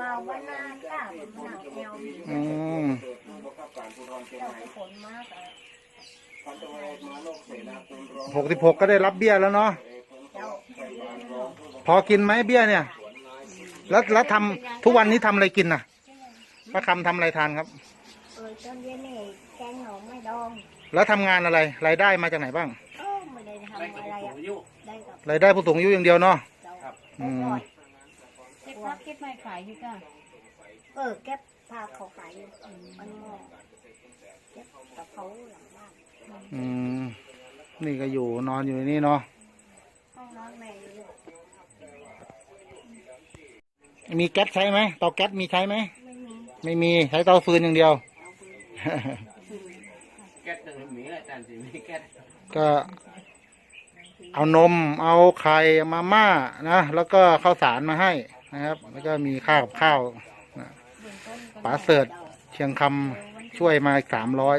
มาบ้านนาจ้ามันหนักแนวอืมเจ้าผลมากอะหกสิบหกก็ได้รับเบี้ยแล้วเนาะเจ้าพอกินไหมเบี้ยเนี่ย แล้วแล้วทำทุกวันนี้ทำอะไรกินน่ะป้าคำทำอะไรทานครับเออตอนเย็นนี่แกงหน่อไม่ดองแล้วทำงานอะไรรายได้มาจากไหนบ้างเออไม่ได้ทำอะไรอะได้กับรายได้ผู้สูงอายุอย่างเดียวเนาะเจ้าอืมเก็บ พักเก็บไม้ขายอยู่จ้ะเออแก็บผ้าเขาขายอยู่มันงอกเก็บกระเพราหลังบ้านอืมนี่ก็อยู่นอนอยู่ในนี่เนาะห้องนอนแม่อยู่มีแก๊สใช้ไหมเตาแก๊สมีใช้ไหมไม่มีไม่มีใช้เตาฟืนอย่างเดียว แก๊สหนึ่งหมีอาจารย์สิมีแก๊สก็เอานม เอาไข่มาม่านะ แล้วก็ข้าวสารมาให้ นะครับ แล้วก็มีข้าวกับข้าวป๋าเสิร์ตเชียงคำช่วยมาสามร้อย